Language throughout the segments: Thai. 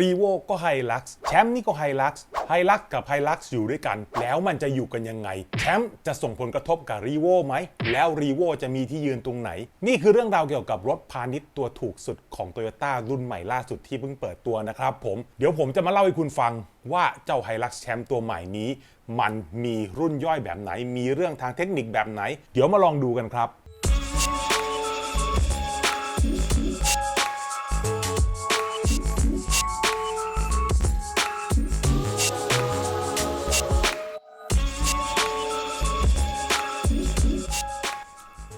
รีโวก็ไฮลักซ์แชมป์นี่ก็ไฮลักซ์ไฮลักซ์กับไฮลักซ์อยู่ด้วยกัน แล้วมันจะอยู่กันยังไง แชมป์จะส่งผลกระทบกับรีโวไหม แล้วรีโวจะมีที่ยืนตรงไหน นี่คือเรื่องราวเกี่ยวกับรถพาณิชย์ตัวถูกสุดของ t o y ยต้รุ่นใหม่ล่าสุดที่เพิ่งเปิดตัวนะครับผมเดี๋ยวผมจะมาเล่าให้คุณฟังว่าเจ้าไฮลักซ์แชมป์ตัวใหม่นี้ มันมีรุ่นย่อยแบบไหน มีเรื่องทางเทคนิคแบบไหน เดี๋ยวมาลองดูกันครับ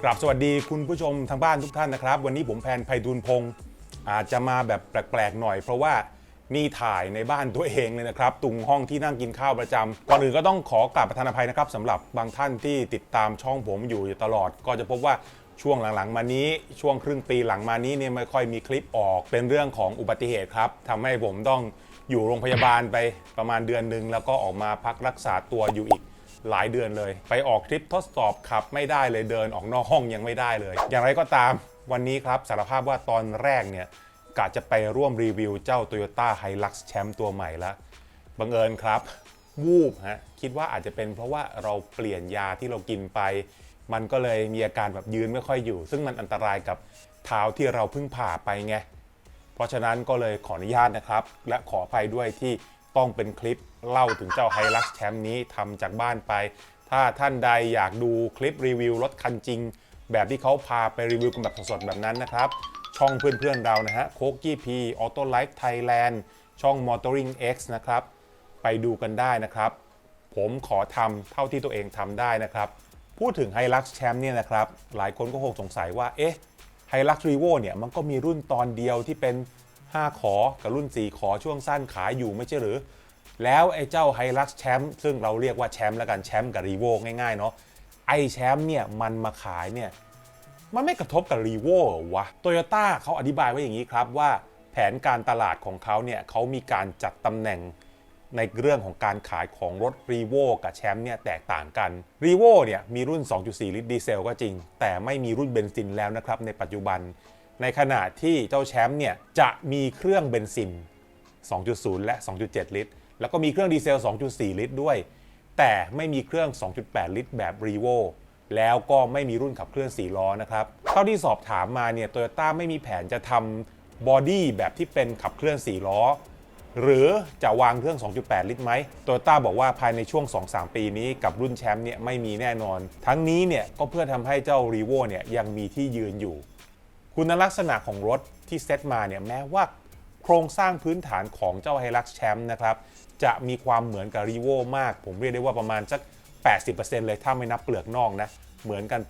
กราบสวัสดีคุณผู้ชมทางบ้านทุกท่านนะครับ วันนี้ผมแพนไพฑูรย์พงศ์อาจจะมาแบบแปลกๆหน่อย เพราะว่านี่ถ่ายในบ้านตัวเองเลยนะครับตรงห้องที่นั่งกินข้าวประจำก่อนอื่นก็ต้องขอกราบประธานอภัยนะครับสำหรับบางท่านที่ติดตามช่องผมอยู่ตลอด ก็จะพบว่าช่วงหลังๆ มานี้ช่วงครึ่งปีหลังมานี้เนี่ยไม่ค่อยมีคลิปออกเป็นเรื่องของอุบัติเหตุครับทำให้ผมต้องอยู่โรงพยาบาลไปประมาณเดือนหนึ่งแล้วก็ออกมาพักรักษาตัวอยู่อีก หลายเดือนเลย ไปออกทริปทดสอบขับไม่ได้เลยเดินออกนอกห้องยังไม่ได้เลย อย่างไรก็ตามวันนี้ครับสารภาพว่าตอนแรกเนี่ยกะจะไปร่วมรีวิวเจ้า Toyota Hilux แชมป์ตัวใหม่ละบังเอิญครับ วูบฮะคิดว่าอาจจะเป็นเพราะว่าเราเปลี่ยนยาที่เรากินไป มันก็เลยมีอาการแบบยืนไม่ค่อยอยู่ ซึ่งมันอันตรายกับเท้าที่เราเพิ่งผ่าไปไงเพราะฉะนั้นก็เลยขออนุญาตนะครับ และขออภัยด้วยที่ ต้องเป็นคลิปเล่าถึงเจ้าไฮลักซ์แชมป์นี้ทำจากบ้านไป ถ้าท่านใดอยากดูคลิปรีวิวรถคันจริง แบบที่เขาพาไปรีวิวกันแบบสดๆแบบนั้นนะครับ ช่องเพื่อนๆเรานะฮะโคกี้พีออโต้ไลฟ์ไทยแลนด์ช่อง Motoring X นะครับ ไปดูกันได้นะครับ ผมขอทำเท่าที่ตัวเองทำได้นะครับ พูดถึง Hilux Champ เนี่ยนะครับ หลายคนก็คงสงสัยว่าเอ๊ะ Hilux Revo เนี่ยมันก็มีรุ่นตอนเดียวที่เป็น 5 ขอ กับรุ่น 4 ขอช่วงสั้นขายอยู่ไม่ใช่หรือ แล้วไอ้เจ้า Hilux Champ ซึ่งเราเรียกว่าแชมป์แล้วกันแชมป์กับ Revo ง่ายๆเนาะไอ้แชมป์เนี่ยมันมาขายเนี่ยมันไม่กระทบกับรีโวหรอวะโตโยต้าเขาอธิบายไว้อย่างนี้ครับว่าแผนการตลาดของเขาเนี่ยเขามีการจัดตำแหน่งในเรื่องของการขายของรถรีโวกับแชมป์เนี่ยแตกต่างกันรีโวเนี่ยมีรุ่น 2.4 ลิตรดีเซลก็จริง แต่ไม่มีรุ่นเบนซินแล้วนะครับในปัจจุบัน ในขณะที่เจ้าแชมป์เนี่ยจะมีเครื่องเบนซิน 2.0 และ 2.7 ลิตร แล้วก็มีเครื่องดีเซล 2.4 ลิตรด้วย แต่ไม่มีเครื่อง 2.8 ลิตร แบบ r e v o แล้วก็ไม่มีรุ่นขับเคลื่อน 4 ล้อนะครับ เท่าที่สอบถามมาเนี่ยโตโยต้าไม่มีแผนจะทำบอดี้แบบที่เป็นขับเคลื่อน 4 ล้อ หรือจะวางเครื่อง 2.8 ลิตรไหมโตโยต้าบอกว่าภายในช่วง 2-3 ปีนี้กับรุ่นแชมป์เนี่ยไม่มีแน่นอน ทั้งนี้เนี่ยก็เพื่อทำให้เจ้า r e v o เนี่ยยังมีที่ยืนอยู่ คุณลักษณะของรถที่เซตมาเนี่ยแม้ว่าโครงสร้างพื้นฐานของเจ้า Hilux Champ นะครับจะมีความเหมือนกับ r e v o มาก ผมเรียกได้ว่าประมาณสัก 80%เลยถ้าไม่นับเปลือกนอกนะเหมือนกัน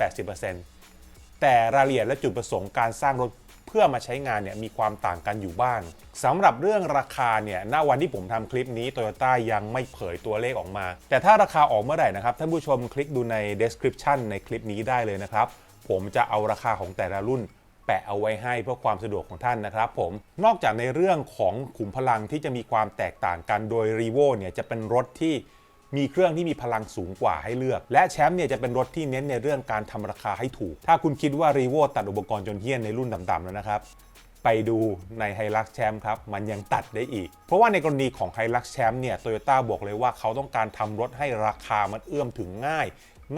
80%แต่รายละเอียดและจุดประสงค์การสร้างรถเพื่อมาใช้งานเนี่ยมีความต่างกันอยู่บ้างสำหรับเรื่องราคาเนี่ยณวันที่ผมทำคลิปนี้ Toyota ยังไม่เผยตัวเลขออกมา แต่ถ้าราคาออกเมื่อไหร่นะครับท่านผู้ชมคลิกดูใน description ในคลิปนี้ได้เลยนะครับ ผมจะเอาราคาของแต่ละรุ่น แปะเอาไว้ให้เพื่อความสะดวกของท่านนะครับผม นอกจากในเรื่องของขุมพลังที่จะมีความแตกต่างกันโดย r e v o เนี่ยจะเป็นรถที่มีเครื่องที่มีพลังสูงกว่าให้เลือก และแชมป์เนี่ยจะเป็นรถที่เน้นในเรื่องการทำราคาให้ถูก ถ้าคุณคิดว่า r e v o ตัดอุปกรณ์จนเฮี้ยนในรุ่นต่ำๆแล้วนะครับ ไปดูใน Hilux Champ ครับ มันยังตัดได้อีก เพราะว่าในกรณีของ Hilux Champ เนี่ย Toyota บอกเลยว่าเขาต้องการทำรถให้ราคามันเอื้อมถึงง่าย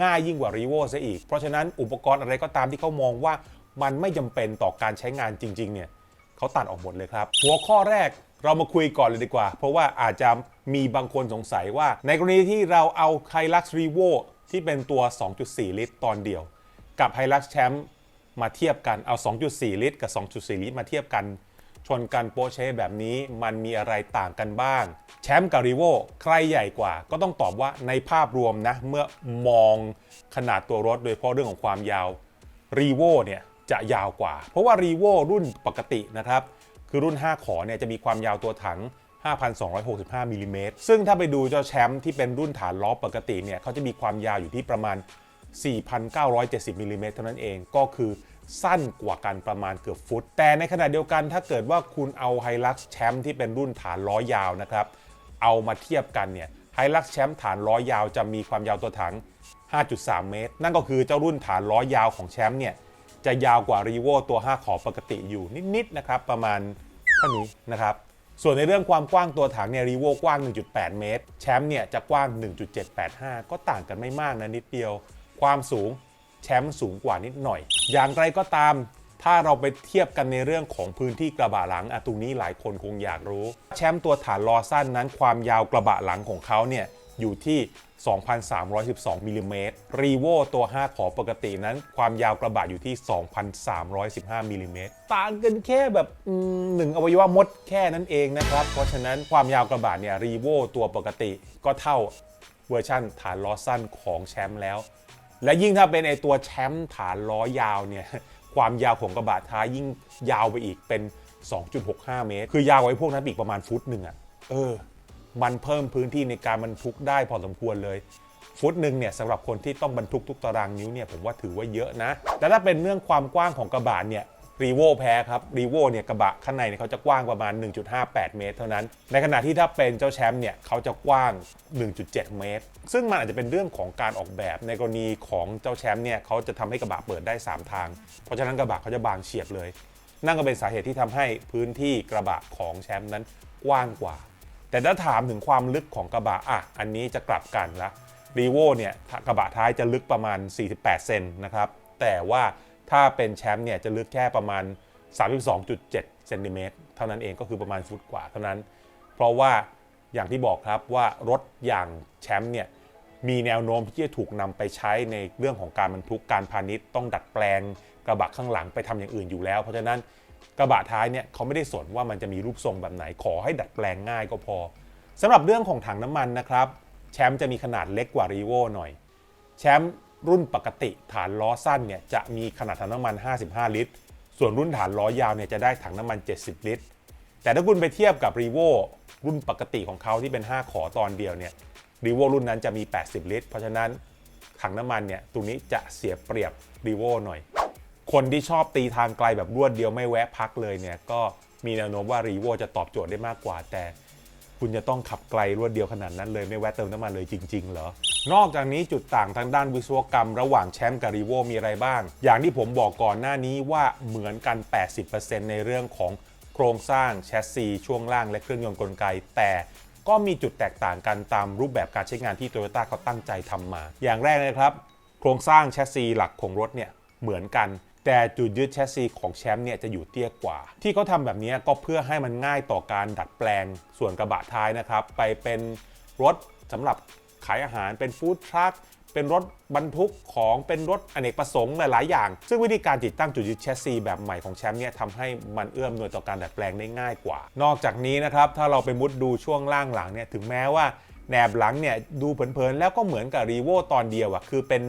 ง่ายยิ่งกว่า r e v o ซะอีก เพราะฉะนั้นอุปกรณ์อะไรก็ตามที่เขามองว่า มันไม่จำเป็นต่อการใช้งานจริง ๆ เนี่ยเขาตัดออกหมดเลยครับ หัวข้อแรกเรามาคุยก่อนเลยดีกว่า เพราะว่าอาจจะมีบางคนสงสัยว่า ในกรณีที่เราเอา Hilux Revo ที่เป็นตัว 2.4 ลิตรตอนเดียว กับ Hilux Champ มาเทียบกันเอา 2.4 ลิตร กับ 2.4 ลิตรมาเทียบกัน ชนกันโปเช่แบบนี้มันมีอะไรต่างกันบ้าง แชมป์กับรีโวใครใหญ่กว่า ก็ต้องตอบว่าในภาพรวมนะ เมื่อมองขนาดตัวรถ โดยเฉพาะเรื่องของความยาวรีโวเนี่ย จะยาวกว่า เพราะว่ารีโวรุ่นปกตินะครับ คือรุ่น 5 ขอเนี่ยจะมีความยาวตัวถัง 5,265มิลลิเมตรซึ่งถ้าไปดูเจ้าแชมป์ที่เป็นรุ่นฐานล้อปกติเนี่ยเขาจะมีความยาวอยู่ที่ประมาณ 4,970มิลลิเมตรเท่านั้นเองก็คือสั้นกว่ากันประมาณเกือบฟุต แต่ในขณะเดียวกันถ้าเกิดว่าคุณเอา Hilux แชมป์ที่เป็นรุ่นฐานล้อยาวนะครับ เอามาเทียบกันเนี่ย Hilux แชมป์ฐานล้อยาวจะมีความยาวตัวถัง 5.3 เมตร นั่นก็คือเจ้ารุ่นฐานล้อยาวของแชมป์เนี่ย จะยาวกว่า r e v o ตัว 5 ขอปกติอยู่นิดๆนะครับประมาณเท่านี้นะครับส่วนในเรื่องความกว้างตัวถังเนี่ยรีโวกว้าง 1.8 เมตร แชมป์เนี่ยจะกว้าง 1.785 ก็ต่างกันไม่มากนะนิดเดียว ความสูงแชมป์สูงกว่านิดหน่อย อย่างไรก็ตาม ถ้าเราไปเทียบกันในเรื่องของพื้นที่กระบะหลังอะตรงนี้หลายคนคงอยากรู้ แชมป์ตัวฐานล้อสั้นนั้นความยาวกระบะหลังของเขาเนี่ยอยู่ที่ 2,312มิลลิเมตรรีโวตัว 5 ขอปกตินั้น ความยาวกระบะอยู่ที่ 2,315มิลลิเมตรต่างกันแค่แบบหนึ่งอวัยวะมดแค่นั้นเองนะครับ เพราะฉะนั้นความยาวกระบะเนี่ยรีโวตัวปกติก็เท่าเวอร์ชั่นฐานล้อสั้นของแชมป์แล้ว และยิ่งถ้าเป็นไอตัวแชมป์ฐานล้อยาวเนี่ยความยาวของกระบะท้ายยิ่งยาวไปอีกเป็น 2.65 เมตร คือยาวกว่าพวกนั้นอีกประมาณฟุตหนึ่งอะ่ะ เออ มันเพิ่มพื้นที่ในการบรรทุกได้พอสมควรเลย ฟุตหนึ่งเนี่ยสำหรับคนที่ต้องบรรทุกทุกตารางนิ้วเนี่ยผมว่าถือว่าเยอะนะ แต่ถ้าเป็นเรื่องความกว้างของกระบะเนี่ยรีโวแพ้ครับรีโวเนี่ยกระบะข้างในเนี่ยเขาจะกว้างประมาณ 1.58 เมตร เท่านั้น ในขณะที่ถ้าเป็นเจ้าแชมป์เนี่ยเขาจะกว้าง 1.7 เมตร ซึ่งมันอาจจะเป็นเรื่องของการออกแบบในกรณีของเจ้าแชมป์เนี่ยเขาจะทำให้กระบะเปิดได้ 3 ทาง เพราะฉะนั้นกระบะเขาจะบางเฉียบเลย นั่นก็เป็นสาเหตุที่ทำให้พื้นที่กระบะของแชมป์นั้นกว้างกว่า แต่ถ้าถามถึงความลึกของกระบะอะอันนี้จะกลับกันละรีโวเนี่ยกระบะท้ายจะลึกประมาณ 48 เซนนะครับ แต่ว่าถ้าเป็นแชมป์เนี่ยจะลึกแค่ประมาณ 32.7 เซนติเมตรเท่านั้นเองก็คือประมาณฟุตกว่าเท่านั้น เพราะว่าอย่างที่บอกครับว่ารถอย่างแชมป์เนี่ยมีแนวโน้มที่จะถูกนำไปใช้ในเรื่องของการบรรทุกการพาณิชย์ต้องดัดแปลงกระบะข้างหลังไปทำอย่างอื่นอยู่แล้ว เพราะฉะนั้น กระบะท้ายเนี่ยเขาไม่ได้สนว่ามันจะมีรูปทรงแบบไหนขอให้ดัดแปลงง่ายก็พอสำหรับเรื่องของถังน้ำมันนะครับแชมป์จะมีขนาดเล็กกว่ารีโวหน่อย แชมป์รุ่นปกติฐานล้อสั้นเนี่ยจะมีขนาดถังน้ำมัน 55 ลิตร ส่วนรุ่นฐานล้อยาวเนี่ยจะได้ถังน้ำมัน 70 ลิตร แต่ถ้าคุณไปเทียบกับรีโวรุ่นปกติของเขาที่เป็น 5 ขอตอนเดียวเนี่ยรีโวรุ่นนั้นจะมี 80 ลิตร เพราะฉะนั้นถังน้ำมันเนี่ยตรงนี้จะเสียเปรียบรีโวหน่อย คนที่ชอบตีทางไกลแบบรวดเดียวไม่แวะพักเลยเนี่ยก็มีแนวโน้มว่ารีโวจะตอบโจทย์ได้มากกว่า แต่คุณจะต้องขับไกลรวดเดียวขนาดนั้นเลยไม่แวะเติมน้ำมันเลยจริง ๆ เหรอ นอกจากนี้จุดต่างทางด้านวิศวกรรมระหว่างแชมป์กับรีโวมีอะไรบ้าง อย่างที่ผมบอกก่อนหน้านี้ว่าเหมือนกัน 80%ในเรื่องของโครงสร้างแชสซีช่วงล่างและเครื่องยนต์กลไก แต่ก็มีจุดแตกต่างกันตามรูปแบบการใช้งานที่โตโยต้าเขาตั้งใจทำมา อย่างแรกนะครับ โครงสร้างแชสซีหลักของรถเนี่ยเหมือนกัน แต่จุดยึดแชสซีของแชมป์เนี่ยจะอยู่เตี้ยกว่า ที่เขาทำแบบนี้ก็เพื่อให้มันง่ายต่อการดัดแปลงส่วนกระบะท้ายนะครับ ไปเป็นรถสำหรับขายอาหารเป็นฟู้ดทรัคเป็นรถบรรทุกของเป็นรถอเนกประสงค์หลาย ๆ อย่าง ซึ่งวิธีการติดตั้งจุดยึดแชสซีแบบใหม่ของแชมป์เนี่ยทำให้มันเอื้อมหน่วยต่อการดัดแปลงได้ง่ายกว่า นอกจากนี้นะครับถ้าเราไปมุดดูช่วงล่างหลังเนี่ยถึงแม้ว่าแหนบหลังเนี่ยดูเผิน ๆ แล้วก็เหมือนกับรีโวตอนเดียวอะคือเป็น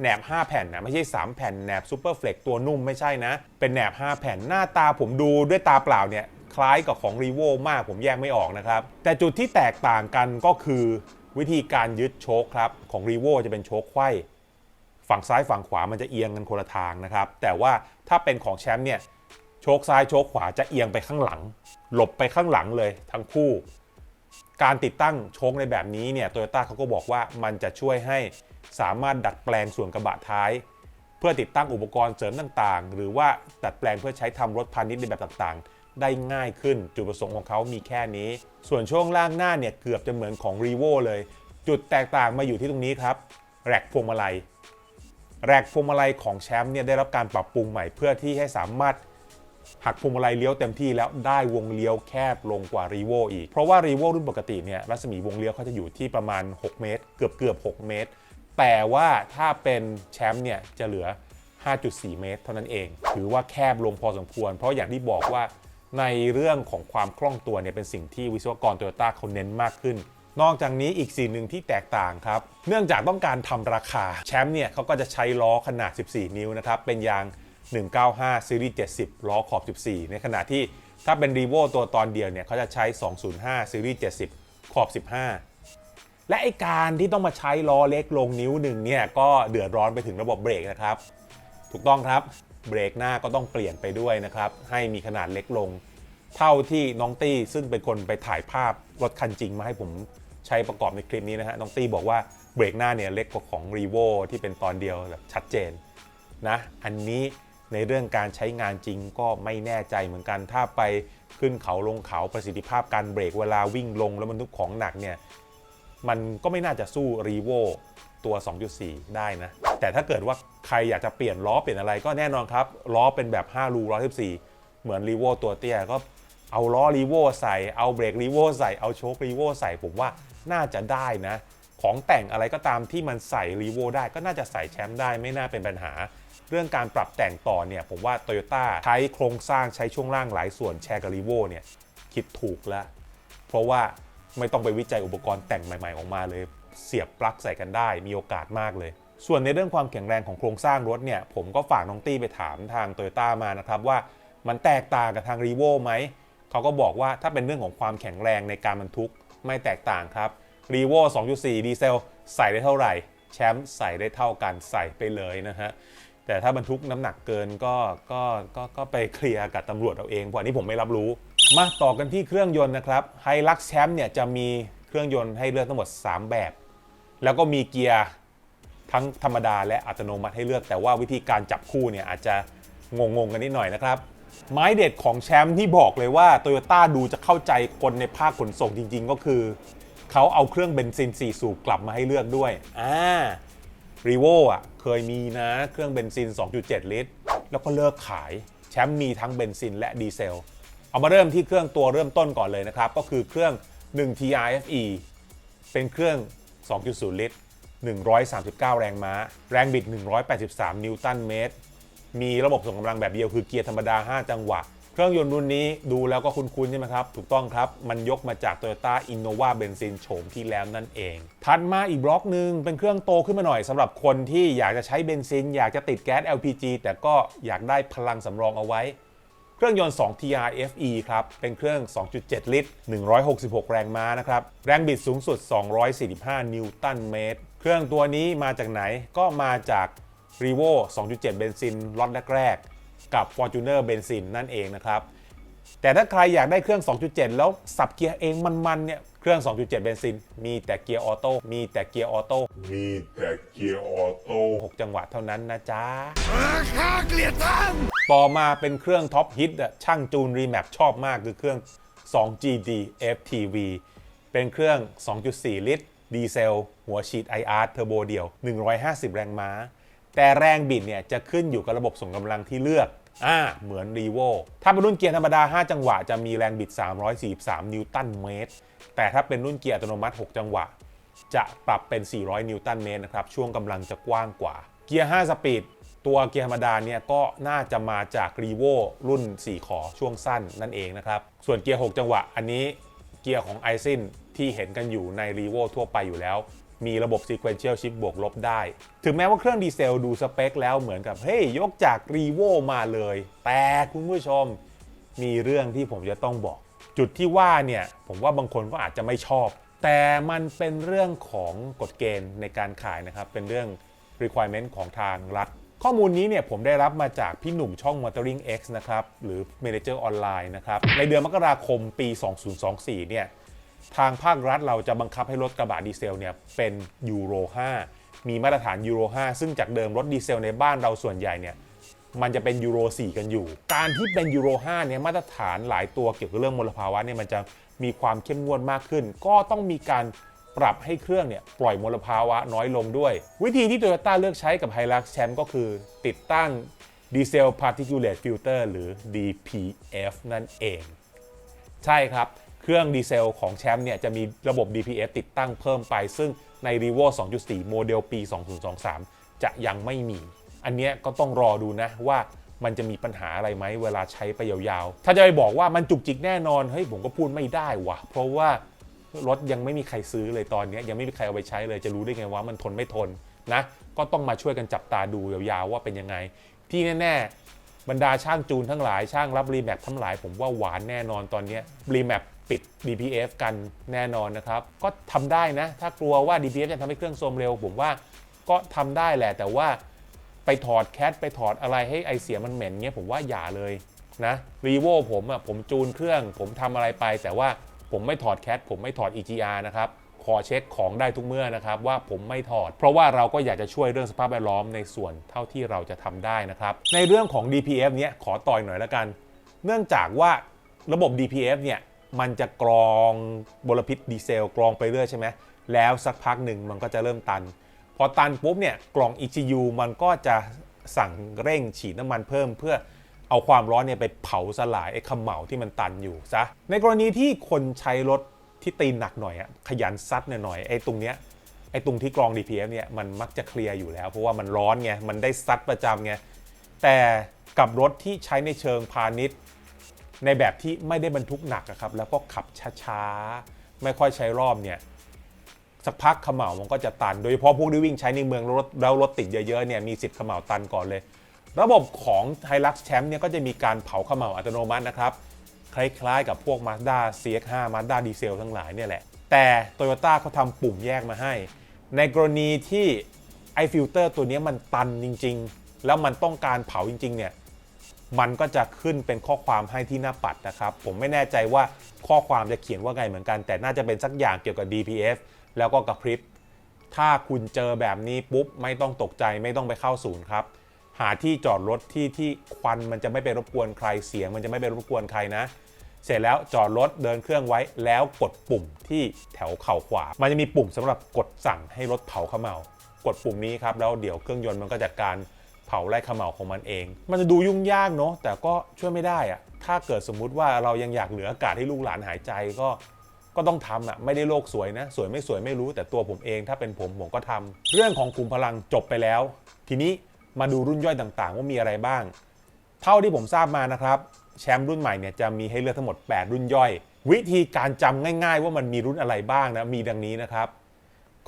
แหนบ 5 แผ่นนะไม่ใช่ 3 แผ่นแหนบซูเปอร์เฟล็กตัวนุ่มไม่ใช่นะ เป็นแหนบ 5 แผ่นหน้าตาผมดูด้วยตาเปล่าเนี่ยคล้ายกับของรีโวมากผมแยกไม่ออกนะครับ แต่จุดที่แตกต่างกันก็คือวิธีการยึดโชคครับ ของรีโวจะเป็นโชคไขว้ฝั่งซ้ายฝั่งขวามันจะเอียงกันคนละทางนะครับ แต่ว่าถ้าเป็นของแชมป์เนี่ยโชคซ้ายโชคขวาจะเอียงไปข้างหลัง หลบไปข้างหลังเลยทั้งคู่ การติดตั้งโชคในแบบนี้เนี่ยโตโยต้าเขาก็บอกว่ามันจะช่วยให้สามารถดัดแปลงส่วนกระบะท้าย เพื่อติดตั้งอุปกรณ์เสริมต่างๆ หรือว่าดัดแปลงเพื่อใช้ทำรถพาณิชย์ในแบบต่างๆ ได้ง่ายขึ้นจุดประสงค์ของเขามีแค่นี้ ส่วนช่วงล่างหน้าเนี่ยเกือบจะเหมือนของ r ีโวเลย จุดแตกต่างมาอยู่ที่ตรงนี้ครับแร็กพวงมาลัยแร็กพวงมาลัยของแชมป์เนี่ยได้รับการปรับปรุงใหม่เพื่อที่ให้สามารถ หักพวงมาลัยเลี้ยวเต็มที่แล้วได้วงเลี้ยวแคบลงกว่ารีโวอีก เพราะว่ารีโวรุ่นปกติเนี่ยรัศมีวงเลี้ยวเขาจะอยู่ที่ประมาณ 6 เมตร เกือบเกือบ6เมตร แต่ว่าถ้าเป็นแชมป์เนี่ยจะเหลือ 5.4 เมตร เท่านั้นเอง ถือว่าแคบลงพอสมควร เพราะอย่างที่บอกว่าในเรื่องของความคล่องตัวเนี่ยเป็นสิ่งที่วิศวกรโตโยต้าเขาเน้นมากขึ้น นอกจากนี้อีกสิ่งหนึ่งที่แตกต่างครับ เนื่องจากต้องการทำราคาแชมป์เนี่ยเขาก็จะใช้ล้อขนาด 14 นิ้วนะครับเป็นยาง 195 ซีรีส์70 ล้อขอบ 14 ในขณะที่ถ้าเป็น r ีโวตัวตอนเดียวเนี่ยเขาจะใช้ 205 ซีรีส์70 ขอบ 15 และไอการที่ต้องมาใช้ล้อเล็กลงนิ้วหนึ่งเนี่ยก็เดือดร้อนไปถึงระบบเบรกนะครับ ถูกต้องครับเบรกหน้าก็ต้องเปลี่ยนไปด้วยนะครับ ให้มีขนาดเล็กลง เท่าที่น้องตี้ซึ่งเป็นคนไปถ่ายภาพรถคันจริงมาให้ผมใช้ประกอบในคลิปนี้นะฮะน้องตี้บอกว่าเบรกหน้าเนี่ยเล็กกว่าของ r ีโวที่เป็นตอนเดียวแบบชัดเจนนะอันนี้ ในเรื่องการใช้งานจริงก็ไม่แน่ใจเหมือนกัน ถ้าไปขึ้นเขาลงเขาประสิทธิภาพการเบรกเวลาวิ่งลงแล้วบรรทุกของหนักเนี่ยมันก็ไม่น่าจะสู้รีโวตัว 2.4 ได้นะ แต่ถ้าเกิดว่าใครอยากจะเปลี่ยนล้อเปลี่ยนอะไรก็แน่นอนครับ ล้อเป็นแบบ 5 รู114 เหมือนรีโวตัวเตี้ยก็เอาล้อรีโวใส่ เอาเบรกรีโวใส่ เอาโชครีโวใส่ ผมว่าน่าจะได้นะ ของแต่งอะไรก็ตามที่มันใส่รีโวได้ก็น่าจะใส่แชมป์ได้ไม่น่าเป็นปัญหา เรื่องการปรับแต่งต่อเนี่ยผมว่าโตโยต้าใช้โครงสร้างใช้ช่วงล่างหลายส่วนแชร์กับรีโวเนี่ยคิดถูกแล้ว เพราะว่าไม่ต้องไปวิจัยอุปกรณ์แต่งใหม่ๆออกมาเลย เสียบปลั๊กใส่กันได้มีโอกาสมากเลย ส่วนในเรื่องความแข็งแรงของโครงสร้างรถเนี่ยผมก็ฝากน้องตี้ไปถามทางโตโยต้ามานะครับว่ามันแตกต่างกับทางรีโวไหมเขาก็บอกว่าถ้าเป็นเรื่องของความแข็งแรงในการบรรทุกไม่แตกต่างครับรีโว2.4 ดีเซลใส่ได้เท่าไหร่ แชมป์ใส่ได้เท่ากันใส่ไปเลยนะฮะ แต่ถ้าบรรทุกน้ำหนักเกินก็ก็ก็ก็ไปเคลียร์กับตำรวจเอาเองเพราะอันนี้ผมไม่รับรู้ มาต่อกันที่เครื่องยนต์นะครับไฮลักแชมป์เนี่ยจะมีเครื่องยนต์ให้เลือกทั้งหมด 3 แบบ แล้วก็มีเกียร์ทั้งธรรมดาและอัตโนมัติให้เลือก แต่ว่าวิธีการจับคู่เนี่ยอาจจะงงๆกันนิดหน่อยนะครับไม้เด็ดของแชมป์ที่บอกเลยว่าโตโยต้าดูจะเข้าใจคนในภาคขนส่งจริง ๆ ก็คือ เขาเอาเครื่องเบนซิน4สูบกลับมาให้เลือกด้วยอ่า รีโวอะเคยมีนะเครื่องเบนซิน 2.7 ลิตร แล้วก็เลิกขาย แชมป์มีทั้งเบนซินและดีเซล เอามาเริ่มที่เครื่องตัวเริ่มต้นก่อนเลยนะครับ ก็คือเครื่อง 1 TRFE เป็นเครื่อง 2.0 ลิตร 139 แรงม้า แรงบิด 183 นิวตันเมตร มีระบบส่งกำลังแบบเดียวคือเกียร์ธรรมดา 5 จังหวะ เครื่องยนต์รุ่นนี้ดูแล้วก็คุ้นๆใช่ไหมครับ ถูกต้องครับ มันยกมาจาก Toyota Innova Benzin โฉมที่แล้วนั่นเอง ถัดมาอีกบล็อกหนึ่งเป็นเครื่องโตขึ้นมาหน่อยสำหรับคนที่อยากจะใช้เบนซิน อยากจะติดแก๊ส LPG แต่ก็อยากได้พลังสำรองเอาไว้ เครื่องยนต์ 2 TRFE ครับ เป็นเครื่อง 2.7 ลิตร 166 แรงม้านะครับ แรงบิดสูงสุด 245 นิวตันเมตร เครื่องตัวนี้มาจากไหนก็มาจาก r e v o 2.7 เบนซินล็อตแรกๆ กับ Fortuner เบนซินนั่นเองนะครับ แต่ถ้าใครอยากได้เครื่อง 2.7 แล้วสับเกียร์เองมันๆเนี่ยเครื่อง 2.7 เบนซิน มีแต่เกียร์ออโต้มีแต่เกียร์ออโต้มีแต่เกียร์ออโต้6จังหวะเท่านั้นนะจ๊ะต่อมาเป็นเครื่องท็อปฮิตอะช่างจูนรีแมปชอบมากคือเครื่อง 2GD FTV เป็นเครื่อง 2.4 ลิตร ดีเซล หัวฉีด IR เทอร์โบเดี่ยว 150 แรงม้า แต่แรงบิดเนี่ยจะขึ้นอยู่กับระบบส่งกำลังที่เลือกอ่าเหมือน r e v o ถ้าเป็นรุ่นเกียร์ธรรมดา 5 จังหวะจะมีแรงบิด 343 นิวตันเมตร แต่ถ้าเป็นรุ่นเกียร์อัตโนมัติ 6 จังหวะ จะปรับเป็น 400 นิวตันเมตรนะครับ ช่วงกำลังจะกว้างกว่า เกียร์ 5 สปีด ตัวเกียร์ธรรมดาเนี่ยก็น่าจะมาจาก r e v o รุ่น 4 ขอช่วงสั้นนั่นเองนะครับ ส่วนเกียร์ 6 จังหวะ อันนี้เกียร์ของ i s i n ที่เห็นกันอยู่ใน r e v o ทั่วไปอยู่แล้ว มีระบบ sequential shift บวกลบได้ ถึงแม้ว่าเครื่องดีเซลดูสเปคแล้วเหมือนกับ เฮ้ย ยกจาก r e v o มาเลย แต่คุณผู้ชมมีเรื่องที่ผมจะต้องบอก จุดที่ว่าเนี่ย ผมว่าบางคนก็อาจจะไม่ชอบ แต่มันเป็นเรื่องของกฎเกณฑ์ในการขายนะครับ เป็นเรื่อง requirement ของทางรัฐ ข้อมูลนี้เนี่ยผมได้รับมาจากพี่หนุ่มช่อง Motoring X นะครับ หรือ Manager Online นะครับ ในเดือนมกราคมปี 2024 เนี่ย ทางภาครัฐเราจะบังคับให้รถกระบะดีเซลเนี่ยเป็นยูโร 5 มีมาตรฐานยูโร 5 ซึ่งจากเดิมรถดีเซลในบ้านเราส่วนใหญ่เนี่ยมันจะเป็นยูโร 4 กันอยู่ การที่เป็นยูโร 5 เนี่ยมาตรฐานหลายตัวเกี่ยวกับเรื่องมลภาวะเนี่ยมันจะมีความเข้มงวดมากขึ้น ก็ต้องมีการปรับให้เครื่องเนี่ยปล่อยมลภาวะน้อยลงด้วย วิธีที่ Toyota เลือกใช้กับ Hilux Champ ก็คือติดตั้ง Diesel Particulate Filter หรือ DPF นั่นเอง ใช่ครับ เครื่องดีเซลของแชมป์เนี่ยจะมีระบบ DPF ติดตั้งเพิ่มไป ซึ่งใน r e v o 2.4 โมเดลปี 2023 จะยังไม่มี อันเนี้ยก็ต้องรอดูนะว่ามันจะมีปัญหาอะไรไหมเวลาใช้ไปยาวๆ ถ้าจะไปบอกว่ามันจุกจิกแน่นอน เฮ้ยผมก็พูดไม่ได้วะเพราะว่ารถยังไม่มีใครซื้อเลยตอนเนี้ยยังไม่มีใครเอาไปใช้เลยจะรู้ได้ไงว่ามันทนไม่ทนนะ ก็ต้องมาช่วยกันจับตาดูยาวๆว่าเป็นยังไง ที่แน่ๆบรรดาช่างจูนทั้งหลายช่างรับรีแมปทั้งหลายผมว่าหวานแน่นอนตอนเนี้รีแมป ปิด DPF กันแน่นอนนะครับ ก็ทำได้นะ ถ้ากลัวว่า DPF จะทำให้เครื่องโทรมเร็ว ผมว่าก็ทำได้แหละ แต่ว่าไปถอดแคทไปถอดอะไรให้ไอเสียมันเหม็นเงี้ยผมว่าอย่าเลยนะรีโวผมอะผมจูนเครื่อง ผมทำอะไรไป แต่ว่าผมไม่ถอดแคทผมไม่ถอด EGR นะครับขอเช็คของได้ทุกเมื่อนะครับ ว่าผมไม่ถอด เพราะว่าเราก็อยากจะช่วยเรื่องสภาพแวดล้อมในส่วนเท่าที่เราจะทำได้นะครับ ในเรื่องของ DPF เนี้ยขอต่อยหน่อยละกัน เนื่องจากว่าระบบ DPF เนี่ย มันจะกรองมลพิษดีเซลกรองไปเรื่อยใช่ไหมแล้วสักพักหนึ่งมันก็จะเริ่มตัน พอตันปุ๊บเนี่ยกล่อง ECU มันก็จะสั่งเร่งฉีดน้ำมันเพิ่มเพื่อเอาความร้อนเนี่ยไปเผาสลายไอ้ขมเหลาที่มันตันอยู่ซะในกรณีที่คนใช้รถที่ตีนหนักหน่อยอะขยันซัดหน่อยๆไอ้ตรงเนี้ยไอ้ตรงที่กรอง DPF เนี่ยมันมักจะเคลียร์อยู่แล้ว เพราะว่ามันร้อนไงมันได้ซัดประจำไงแต่กับรถที่ใช้ในเชิงพาณิชย์ ในแบบที่ไม่ได้บรรทุกหนักอะครับแล้วก็ขับช้าๆ ไม่ค่อยใช้รอบเนี่ยสักพักเขม่ามันก็จะตัน โดยเฉพาะพวกที่วิ่งใช้ในเมืองแล้วรถแล้วรถติดเยอะๆเนี่ยมีสิทธิ์เขม่าตันก่อนเลย ระบบของ h i l u x Champ เนี่ยก็จะมีการเผาเขม่าอัตโนมัตินะครับ คล้ายๆ กับพวก Mazda CX-5 Mazda Diesel ทั้งหลายเนี่ยแหละ แต่ Toyota เขาทำปุ่มแยกมาให้ ในกรณีที่ไอฟิลเตอร์ตัวนี้มันตันจริง ๆ แล้วมันต้องการเผาจริงๆเนี่ย มันก็จะขึ้นเป็นข้อความให้ที่หน้าปัดนะครับ ผมไม่แน่ใจว่าข้อความจะเขียนว่าไงเหมือนกัน แต่น่าจะเป็นสักอย่างเกี่ยวกับ DPF แล้วก็กระพริบ ถ้าคุณเจอแบบนี้ปุ๊บไม่ต้องตกใจไม่ต้องไปเข้าศูนย์ครับ หาที่จอดรถที่ที่ควันมันจะไม่ไปรบกวนใครเสียง มันจะไม่ไปรบกวนใครนะ เสร็จแล้วจอดรถเดินเครื่องไว้แล้วกดปุ่มที่แถวเข่าขวา มันจะมีปุ่มสำหรับกดสั่งให้รถเผาเขมากดปุ่มนี้ครับแล้วเดี๋ยวเครื่องยนต์มันก็จัดการ เผาไล่เขมเหลาของมันเอง มันจะดูยุ่งยากเนาะแต่ก็ช่วยไม่ได้อะถ้าเกิดสมมุติว่าเรายังอยากเหลืออากาศให้ลูกหลานหายใจก็ก็ต้องทำอะไม่ได้โลกสวยนะ สวยไม่สวยไม่รู้แต่ตัวผมเองถ้าเป็นผมผมก็ทำเรื่องของกลุ่มพลังจบไปแล้ว ทีนี้มาดูรุ่นย่อยต่างๆ ว่ามีอะไรบ้าง เท่าที่ผมทราบมานะครับ แชมป์รุ่นใหม่เนี่ยจะมีให้เลือกทั้งหมด 8 รุ่นย่อย วิธีการจำง่าย ๆ ว่ามันมีรุ่นอะไรบ้างนะมีดังนี้นะครับ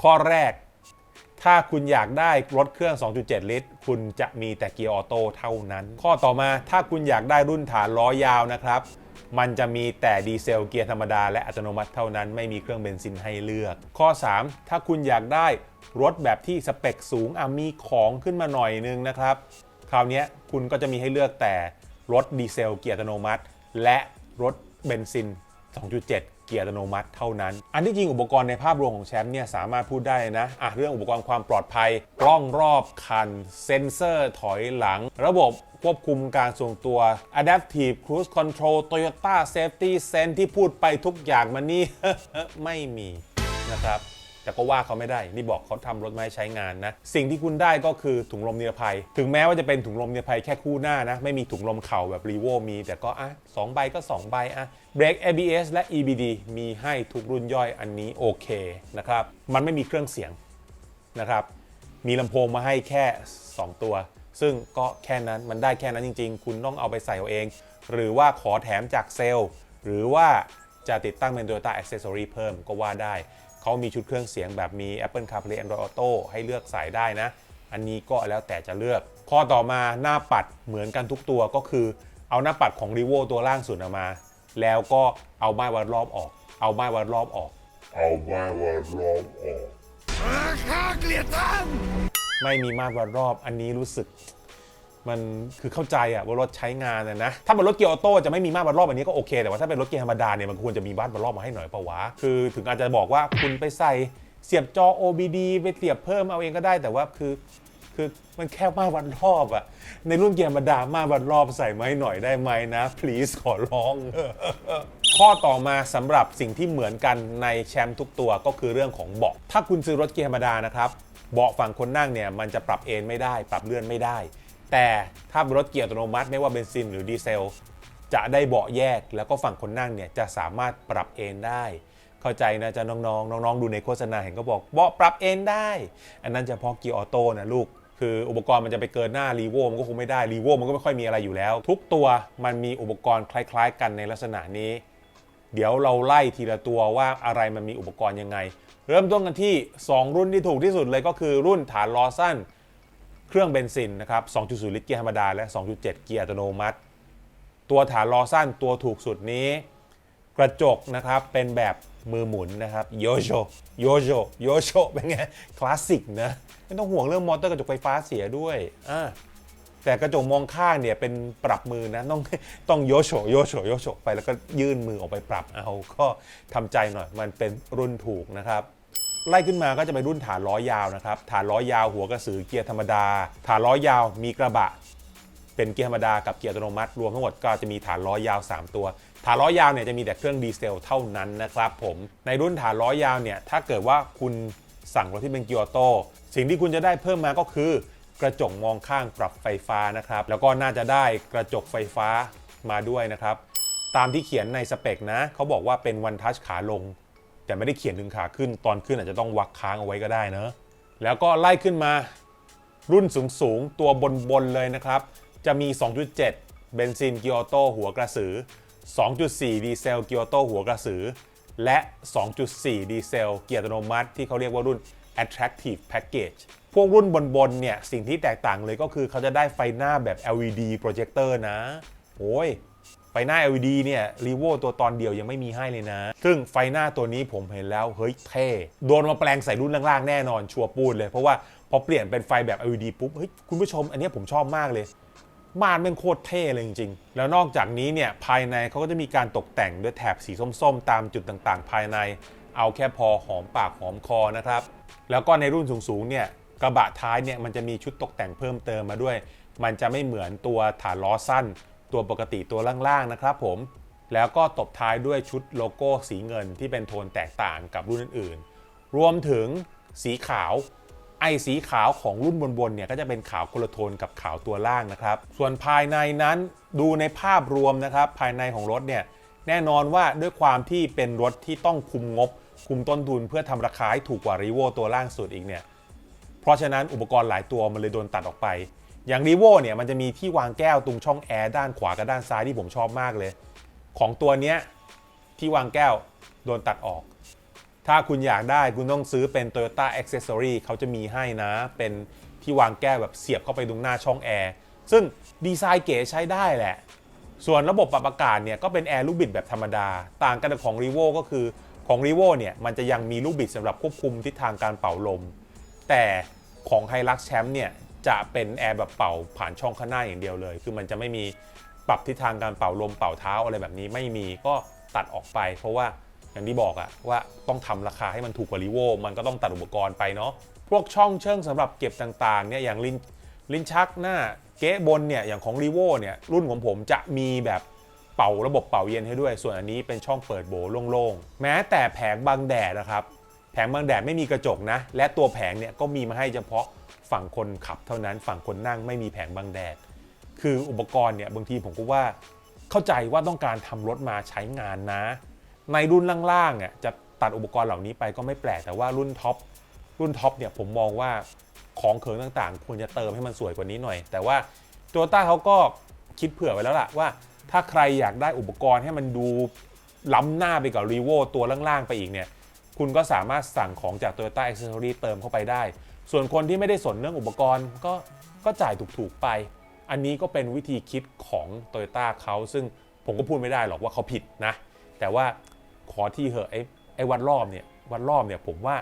ข้อแรก ถ้าคุณอยากได้รถเครื่อง 2.7 ลิตร คุณจะมีแต่เกียร์ออโต้เท่านั้น ข้อต่อมาถ้าคุณอยากได้รุ่นฐานล้อยาวนะครับ มันจะมีแต่ดีเซลเกียร์ธรรมดาและอัตโนมัติเท่านั้น ไม่มีเครื่องเบนซินให้เลือก ข้อ 3 ถ้าคุณอยากได้รถแบบที่สเปคสูงอะมีของขึ้นมาหน่อยนึงนะครับ คราวนี้คุณก็จะมีให้เลือกแต่รถดีเซลเกียร์อัตโนมัติ และรถเบนซิน 2.7 เกียร์อัตโนมัติเท่านั้น อันที่จริงอุปกรณ์ในภาพรวมของแชมป์เนี่ยสามารถพูดได้นะอะเรื่องอุปกรณ์ความปลอดภัย กล้องรอบคัน เซ็นเซอร์ถอยหลัง ระบบควบคุมการทรงตัว Adaptive Cruise Control Toyota Safety Sense ที่พูดไปทุกอย่างมันนี่ไม่มีนะครับ แต่ก็ว่าเขาไม่ได้ นี่บอกเขาทำรถไม้ใช้งานนะ สิ่งที่คุณได้ก็คือถุงลมนิรภัย ถึงแม้ว่าจะเป็นถุงลมนิรภัยแค่คู่หน้านะ ไม่มีถุงลมเข่าแบบรีโวมี แต่ก็อะสองใบก็ 2 ใบอะเบรก ABS และ EBD มีให้ทุกรุ่นย่อยอันนี้โอเคนะครับ มันไม่มีเครื่องเสียงนะครับ มีลำโพงมาให้แค่ 2 ตัว ซึ่งก็แค่นั้น มันได้แค่นั้นจริง ๆ คุณต้องเอาไปใส่เอาเอง หรือว่าขอแถมจากเซลล์ หรือว่าจะติดตั้งเป็น Toyota Accessory เพิ่มก็ว่าได้ เขามีชุดเครื่องเสียงแบบมี Apple CarPlay Android Auto ให้เลือกใส่ได้นะ อันนี้ก็แล้วแต่จะเลือก ข้อต่อมาหน้าปัดเหมือนกันทุกตัวก็คือ เอาหน้าปัดของ r e v o ตัวล่างสุดออกมา แล้วก็เอาไม้วัดรอบออก เอาไม้วัดรอบออก เอาไม้ว่ารอบออกไม่มีมาตรวัดรอบอันนี้รู้สึก มันคือเข้าใจอะว่ารถใช้งานนะนะถ้าเป็นรถเกียร์ออโต้จะไม่มีมาตรวัดรอบอันนี้ก็โอเค แต่ว่าถ้าเป็นรถเกียร์ธรรมดาเนี่ยมันควรจะมีมาตรวัดรอบมาให้หน่อยปะวะคือถึงอาจจะบอกว่าคุณไปใส่เสียบจอ OBD ไปเสียบเพิ่มเอาเองก็ได้แต่ว่าคือคือมันแค่มาวัดรอบอะในรุ่นเกียร์ธรรมดามาวัดรอบใส่มาให้หน่อยได้ไหมนะ please ขอร้อง ข้อต่อมาสำหรับสิ่งที่เหมือนกันในแชมป์ทุกตัวก็คือเรื่องของเบาะถ้าคุณซื้อรถเกียร์ธรรมดานะครับเบาะฝั่งคนนั่งเนี่ยมันจะปรับเอนไม่ได้ ปรับเลื่อนไม่ได้ แต่ถ้าเป็นรถเกียร์อัตโนมัติไม่ว่าเบนซินหรือดีเซล จะได้เบาะแยกแล้วก็ฝั่งคนนั่งเนี่ยจะสามารถปรับเอนได้ เข้าใจนะจ๊ะน้องๆ น้องๆ ดูในโฆษณาเห็นก็บอกเบาะปรับเอนได้ อันนั้นเฉพาะเกียร์ออโต้นะลูกคืออุปกรณ์มันจะไปเกินหน้ารีโวมันก็คงไม่ได้รีโวมันก็ไม่ค่อยมีอะไรอยู่แล้ว ทุกตัวมันมีอุปกรณ์คล้ายๆ กันในลักษณะนี้ เดี๋ยวเราไล่ทีละตัวว่าอะไรมันมีอุปกรณ์ยังไง เริ่มต้นกันที่ 2 รุ่นที่ถูกที่สุดเลยก็คือรุ่นฐานล้อสั้น เครื่องเบนซินนะครับ 2.0 ลิตรเกียร์ธรรมดา และ 2.7 เกียร์อัตโนมัติ ตัวฐานล้อสั้นตัวถูกสุดนี้ กระจกนะครับเป็นแบบมือหมุนนะครับโยโชโยโชโยโชเป็นไง คลาสสิกนะ ไม่ต้องห่วงเรื่องมอเตอร์กระจกไฟฟ้าเสียด้วยอ่าแต่กระจกมองข้างเนี่ยเป็นปรับมือนะ ต้องต้องโยโชโยโชโยโชไปแล้วก็ยื่นมือออกไปปรับเอาก็ทำใจหน่อย มันเป็นรุ่นถูกนะครับ ไล่ขึ้นมาก็จะเป็นรุ่นฐานล้อยาวนะครับ ฐานล้อยาวหัวกระสือเกียร์ธรรมดา ฐานล้อยาวมีกระบะ เป็นเกียร์ธรรมดากับเกียร์อัตโนมัติ รวมทั้งหมดก็จะมีฐานล้อยาว 3 ตัว ฐานล้อยาวเนี่ยจะมีแต่เครื่องดีเซลเท่านั้นนะครับผมในรุ่นฐานล้อยาวเนี่ยถ้าเกิดว่าคุณสั่งรถที่เป็นเกียร์ออโต้สิ่งที่คุณจะได้เพิ่มมาก็คือกระจกมองข้างปรับไฟฟ้านะครับ แล้วก็น่าจะได้กระจกไฟฟ้ามาด้วยนะครับ ตามที่เขียนในสเปคนะเขาบอกว่าเป็นวันทัชขาลง แต่ไม่ได้เขียนถึงขาขึ้น ตอนขึ้นอาจจะต้องวักค้างเอาไว้ก็ได้เนอะแล้วก็ไล่ขึ้นมารุ่นสูงๆ ตัวบนบนๆเลยนะครับ จะมี 2.7 เบนซินเกียร์ออโต้หัวกระสือ 2.4 ดีเซลเกียร์ออโต้หัวกระสือ และ 2.4 ดีเซลเกียร์อัตโนมัติ ที่เขาเรียกว่ารุ่น attractive package พวกรุ่นบนๆ เนี่ย สิ่งที่แตกต่างเลยก็คือเขาจะได้ไฟหน้าแบบ LED projector นะ โอ้ย ฟหน้า LED เนี่ยรีโวตัวตอนเดียวยังไม่มีให้เลยนะ ซึ่งไฟหน้าตัวนี้ผมเห็นแล้ว เฮ้ยเท่โดนมาแปลงใส่รุ่นล่างๆแน่นอนชัวร์ปูดเลย เพราะว่าพอเปลี่ยนเป็นไฟแบบ LED ปุ๊บเฮ้ยคุณผู้ชมอันนี้ผมชอบมากเลยม่านเป็นโคตรเท่เลยจริงๆ แล้วนอกจากนี้เนี่ยภายในเขาก็จะมีการตกแต่งด้วยแถบสีส้มๆ ตามจุดต่างๆ ภายใน เอาแค่พอหอมปากหอมคอนะครับ แล้วก็ในรุ่นสูงๆ เนี่ยกระบะท้ายเนี่ยมันจะมีชุดตกแต่งเพิ่มเติมมาด้วย มันจะไม่เหมือนตัวฐานล้อสั้น ตัวปกติตัวล่างๆนะครับผม แล้วก็ตบท้ายด้วยชุดโลโก้สีเงินที่เป็นโทนแตกต่างกับรุ่นอื่นๆ รวมถึงสีขาว ไอ้สีขาวของรุ่นบนๆเนี่ยก็จะเป็นขาวคนละโทนกับขาวตัวล่างนะครับ ส่วนภายในนั้นดูในภาพรวมนะครับ ภายในของรถเนี่ยแน่นอนว่าด้วยความที่เป็นรถที่ต้องคุมงบ คุมต้นทุนเพื่อทำราคาให้ถูกกว่ารีโวตัวล่างสุดอีกเนี่ยเพราะฉะนั้นอุปกรณ์หลายตัวมันเลยโดนตัดออกไป อย่างรีโวเนี่ยมันจะมีที่วางแก้วตรงช่องแอร์ด้านขวากับด้านซ้ายที่ผมชอบมากเลย ของตัวเนี้ยที่วางแก้วโดนตัดออก ถ้าคุณอยากได้คุณต้องซื้อเป็น Toyota Accessory เขาจะมีให้นะ เป็นที่วางแก้วแบบเสียบเข้าไปตรงหน้าช่องแอร์ ซึ่งดีไซน์เก๋ใช้ได้แหละ ส่วนระบบปรับอากาศเนี่ยก็เป็นแอร์ลูกบิดแบบธรรมดา ต่างกันกับของ r ีโวก็คือของ r ีโวเนี่ยมันจะยังมีลูกบิดสำหรับควบคุมทิศทางการเป่าลม แต่ของ h i l u x Champ เนี่ย จะเป็นแอร์แบบเป่าผ่านช่องข้างหน้าอย่างเดียวเลย คือมันจะไม่มีปรับทิศทางการเป่าลมเป่าเท้าอะไรแบบนี้ไม่มีก็ตัดออกไป เพราะว่าอย่างที่บอกอะว่าต้องทำราคาให้มันถูกกว่ารีโวมันก็ต้องตัดอุปกรณ์ไปเนาะพวกช่องเชิงสำหรับเก็บต่างๆเนี่ยอย่างลิ้นลิ้นชักหน้าเก๊ะบนเนี่ยอย่างของรีโวเนี่ยรุ่นของผมจะมีแบบเป่าระบบเป่าเย็นให้ด้วย ส่วนอันนี้เป็นช่องเปิดโบโล่งๆ แม้แต่แผงบังแดดนะครับ แผงบังแดดไม่มีกระจกนะ และตัวแผงเนี่ยก็มีมาให้เฉพาะ ฝั่งคนขับเท่านั้นฝั่งคนนั่งไม่มีแผงบังแดด คืออุปกรณ์เนี่ยบางทีผมก็ว่าเข้าใจว่าต้องการทำรถมาใช้งานนะ ในรุ่นล่างๆเนี่ยจะตัดอุปกรณ์เหล่านี้ไปก็ไม่แปลกแต่ว่ารุ่นท็อปรุ่นท็อปเนี่ยผมมองว่าของเขิงต่างๆ ควรจะเติมให้มันสวยกว่านี้หน่อย แต่ว่าโตโยต้าเขาก็คิดเผื่อไว้แล้วล่ะว่า ถ้าใครอยากได้อุปกรณ์ให้มันดูล้ำหน้าไปกับรีโวตัวล่างๆไปอีกเนี่ยคุณก็สามารถสั่งของจาก Toyota Accessory เติมเข้าไปได้ ส่วนคนที่ไม่ได้สนเรื่องอุปกรณ์ก็ก็จ่ายถูกๆไป อันนี้ก็เป็นวิธีคิดของ Toyota เขาซึ่งผมก็พูดไม่ได้หรอกว่าเขาผิดนะ แต่ว่าขอที่เหอะไอ้ไอ้วันรอบเนี่ยวันรอบเนี่ยผมว่า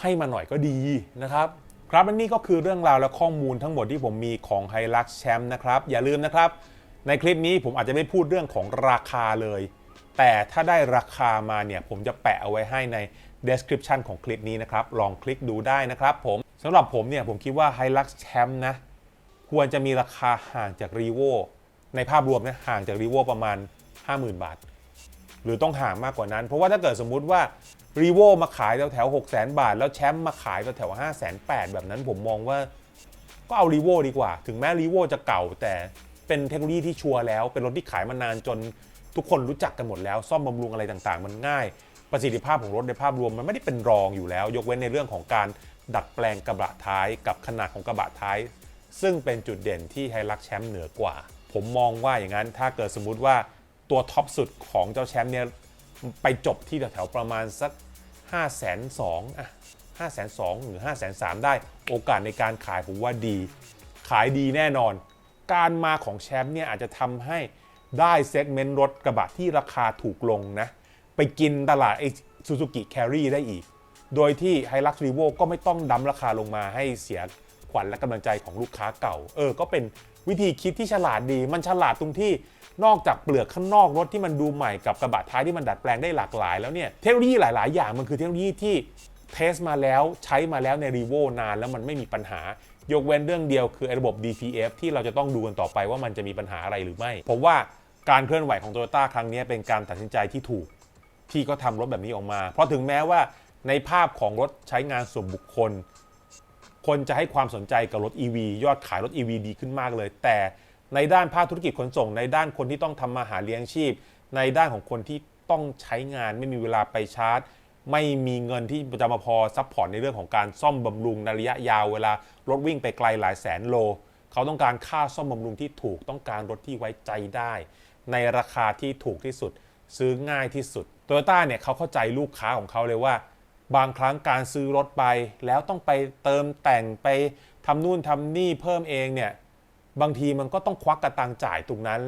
ให้มาหน่อยก็ดีนะครับครับและนี่ก็คือเรื่องราวและข้อมูลทั้งหมดที่ผมมีของ h i l u x Champ นะครับ อย่าลืมนะครับ ในคลิปนี้ผมอาจจะไม่พูดเรื่องของราคาเลย แต่ถ้าได้ราคามาเนี่ยผมจะแปะเอาไว้ให้ใน description ของคลิปนี้นะครับ ลองคลิกดูได้นะครับผมสำหรับผมเนี่ยผมคิดว่า Hilux Champ นะ ควรจะมีราคาห่างจาก r e v o ในภาพรวมนะห่างจาก r e v o ประมาณ 50,000 บาท หรือต้องห่างมากกว่านั้น เพราะว่าถ้าเกิดสมมุติว่า r e v o มาขายแถวแถว6 0 0 0 0 บาท แล้วแชมป์มาขายแถวแถว5 8 0 0 0แบบนั้นผมมองว่าก็เอารีโวดีกว่า ถึงแม้รีโวจะเก่าแต่เป็นเทคโนโลยีที่ชัวร์แล้ว เป็นรถที่ขายมานานจนทุกคนรู้จักกันหมดแล้ว ซ่อมบำรุงอะไรต่างๆ มันง่าย ประสิทธิภาพของรถในภาพรวมมันไม่ได้เป็นรองอยู่แล้ว ยกเว้นในเรื่องของการดัดแปลงกระบะท้ายกับขนาดของกระบะท้าย ซึ่งเป็นจุดเด่นที่ไฮรักแชมป์เหนือกว่า ผมมองว่าอย่างนั้นถ้าเกิดสมมุติว่าตัวท็อปสุดของเจ้าแชมป์เนี่ยไปจบที่แถวๆประมาณสัก 5 2 0 0 0อะ5 2 0 0 0หรือ 5 3 0 0 0 ได้ โอกาสในการขายผมว่าดี ขายดีแน่นอน การมาของแชมป์เนี่ยอาจจะทำให้ได้เซกเมนต์รถกระบะที่ราคาถูกลงนะ ไปกินตลาดไอ้ซูซูกิแครี่ได้อีก โดยที่ h i l u x r e v o ก็ไม่ต้องดั้มราคาลงมาให้เสียขวัญและกำลังใจของลูกค้าเก่า เออ ก็เป็นวิธีคิดที่ฉลาดดี มันฉลาดตรงที่นอกจากเปลือกข้างนอกรถที่มันดูใหม่กับกระบะท้ายที่มันดัดแปลงได้หลากหลายแล้วเนี่ย เทคโนโลยีหลาย ๆ อย่างมันคือเทคโนโลยีที่เทสมาแล้วใช้มาแล้วในรีโวนานแล้วมันไม่มีปัญหายกเว้นเรื่องเดียวคือระบบ DPF ที่เราจะต้องดูกันต่อไปว่ามันจะมีปัญหาอะไรหรือไม่ ผมว่าการเคลื่อนไหวของ Toyota ครั้งนี้เป็นการตัดสินใจที่ถูก ที่ก็ทำรถแบบนี้ออกมา เพราะถึงแม้ว่าในภาพของรถใช้งานส่วนบุคคล คนจะให้ความสนใจกับรถ EV ยอดขายรถ EV ดีขึ้นมากเลย แต่ในด้านภาคธุรกิจขนส่ง ในด้านคนที่ต้องทำมาหาเลี้ยงชีพ ในด้านของคนที่ต้องใช้งานไม่มีเวลาไปชาร์จ ไม่มีเงินที่จะมาพอซัพพอร์ตในเรื่องของการซ่อมบำรุงในระยะยาวเวลารถวิ่งไปไกลหลายแสนโล เขาต้องการค่าซ่อมบำรุงที่ถูกต้องการรถที่ไว้ใจได้ ในราคาที่ถูกที่สุด ซื้อง่ายที่สุด โตโยต้าเนี่ยเขาเข้าใจลูกค้าของเขาเลยว่า บางครั้งการซื้อรถไป แล้วต้องไปเติมแต่งไปทำนู่นทำนี่เพิ่มเองเนี่ยบางทีมันก็ต้องควักกระตังจ่ายตรงนั้น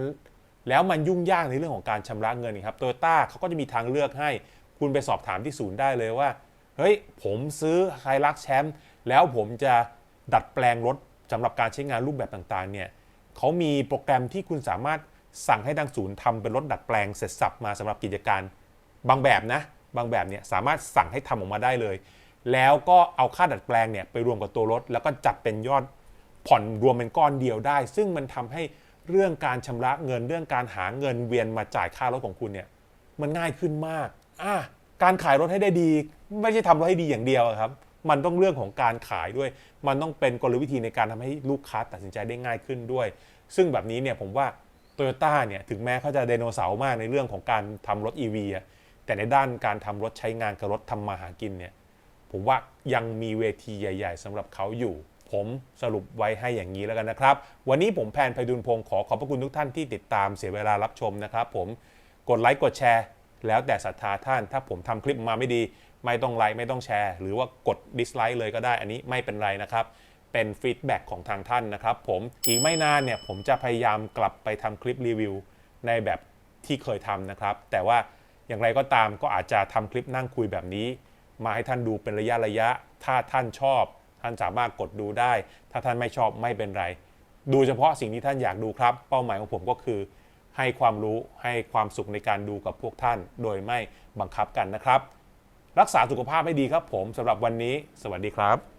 แล้วมันยุ่งยากในเรื่องของการชำระเงินครับโตโยต้าเขาก็จะมีทางเลือกให้ คุณไปสอบถามที่ศูนย์ได้เลยว่า เฮ้ย ผมซื้อไฮรักแชมป์แล้วผมจะดัดแปลงรถสำหรับการใช้งานรูปแบบต่างๆเนี่ยเขามีโปรแกรมที่คุณสามารถสั่งให้ทางศูนย์ทำเป็นรถดัดแปลงเสร็จสับมาสำหรับกิจการ บางแบบนะบางแบบเนี่ยสามารถสั่งให้ทำออกมาได้เลย แล้วก็เอาค่าดัดแปลงเนี่ยไปรวมกับตัวรถ แล้วก็จัดเป็นยอดผ่อนรวมเป็นก้อนเดียวได้ ซึ่งมันทำให้เรื่องการชำระเงินเรื่องการหาเงินเวียนมาจ่ายค่ารถของคุณเนี่ยมันง่ายขึ้นมากอะการขายรถให้ได้ดี ไม่ใช่ทำรถให้ดีอย่างเดียวครับ มันต้องเรื่องของการขายด้วย มันต้องเป็นกลวิธีในการทำให้ลูกค้าตัดสินใจได้ง่ายขึ้นด้วย ซึ่งแบบนี้เนี่ยผมว่าโตโยต้าเนี่ยถึงแม้เขาจะไดโนเสาร์มากในเรื่องของการทำรถ EV อะ แต่ในด้านการทำรถใช้งานกับรถทำมาหากินเนี่ยผมว่ายังมีเวทีใหญ่ ๆสำหรับเขาอยู่ ผมสรุปไว้ให้อย่างนี้แล้วกันนะครับ วันนี้ผมแพนไพดุลพงศ์ขอขอบพระคุณทุกท่านที่ติดตามเสียเวลารับชมนะครับ ผมกดไลค์กดแชร์ แล้วแต่ศรัทธาท่าน ถ้าผมทำคลิปมาไม่ดี ไม่ต้องไลค์ไม่ต้องแชร์ หรือว่ากดดิสไลค์เลยก็ได้อันนี้ไม่เป็นไรนะครับเป็นฟีดแบ็กของทางท่านนะครับผมอีกไม่นานเนี่ยผมจะพยายามกลับไปทำคลิปรีวิวในแบบที่เคยทำนะครับ แต่ว่า อย่างไรก็ตามก็อาจจะทำคลิปนั่งคุยแบบนี้ มาให้ท่านดูเป็นระยะระยะ ถ้าท่านชอบ ท่านสามารถกดดูได้ ถ้าท่านไม่ชอบไม่เป็นไร ดูเฉพาะสิ่งที่ท่านอยากดูครับ เป้าหมายของผมก็คือ ให้ความรู้ให้ความสุขในการดูกับพวกท่าน โดยไม่บังคับกันนะครับ รักษาสุขภาพให้ดีครับผมสำหรับวันนี้ สวัสดีครับ